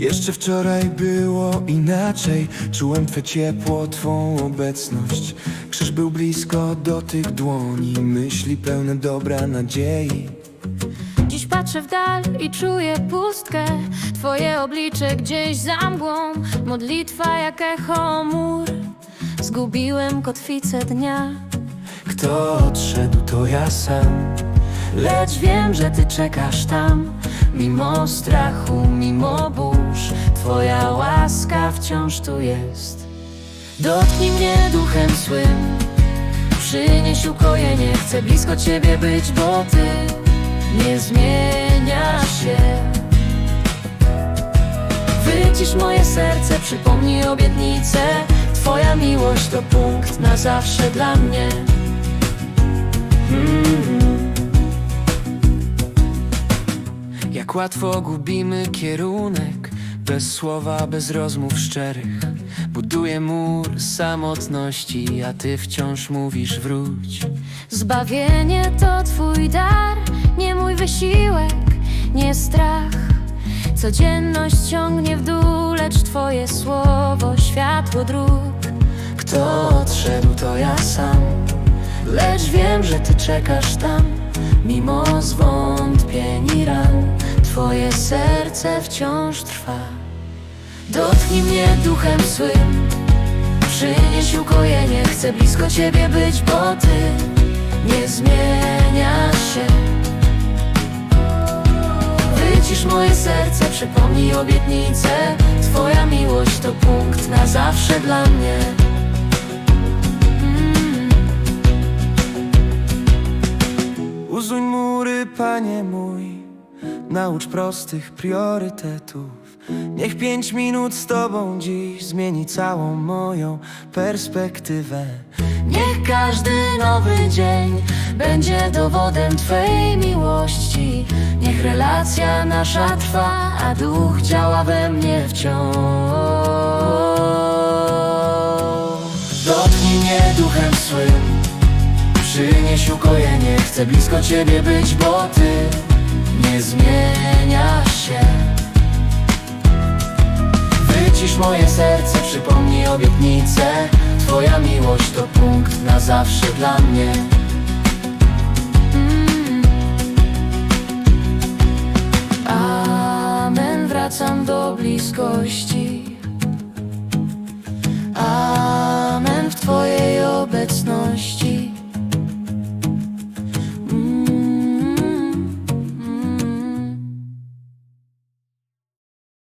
Jeszcze wczoraj było inaczej. Czułem Twe ciepło, Twą obecność. Krzyż był blisko do tych dłoni. Myśli pełne dobra nadziei. Dziś patrzę w dal i czuję pustkę. Twoje oblicze gdzieś za mgłą. Modlitwa jak echo mur. Zgubiłem kotwicę dnia. Kto odszedł, to ja sam. Lecz wiem, że ty czekasz tam. Mimo strachu, mimo burz Twoja łaska wciąż tu jest. Dotknij mnie duchem swym. Przynieś ukojenie. Chcę blisko ciebie być, bo ty Nie zmieniasz się. Wycisz moje serce Przypomnij obietnicę Twoja miłość to punkt na zawsze dla mnie. Jak łatwo gubimy kierunek Bez słowa, bez rozmów szczerych Buduję mur samotności A ty wciąż mówisz wróć Zbawienie to Twój dar, nie mój wysiłek, nie strach. Codzienność ciągnie w dół, lecz Twoje słowo światło dróg. Kto odszedł, to ja sam Lecz wiem, że Ty czekasz tam, mimo zwątpień i ran. Twoje serce wciąż trwa. Dotknij mnie duchem swym, przynieś ukojenie. Chcę blisko Ciebie być, bo Ty nie zmieniasz się. Wycisz moje serce, przypomnij obietnicę Twoja miłość to punkt na zawsze dla mnie. Uzuń mury, Panie mój. Naucz prostych priorytetów Niech pięć minut z Tobą dziś Zmieni całą moją perspektywę. Niech każdy nowy dzień będzie dowodem Twej miłości. Niech relacja nasza trwa, a duch działa we mnie wciąż. Dotknij mnie duchem swym. Przynieś ukojenie. Chcę blisko Ciebie być, bo Ty nie zmieniasz się moje serce, przypomnij obietnicę. Twoja miłość to punkt na zawsze dla mnie. Amen, wracam do bliskości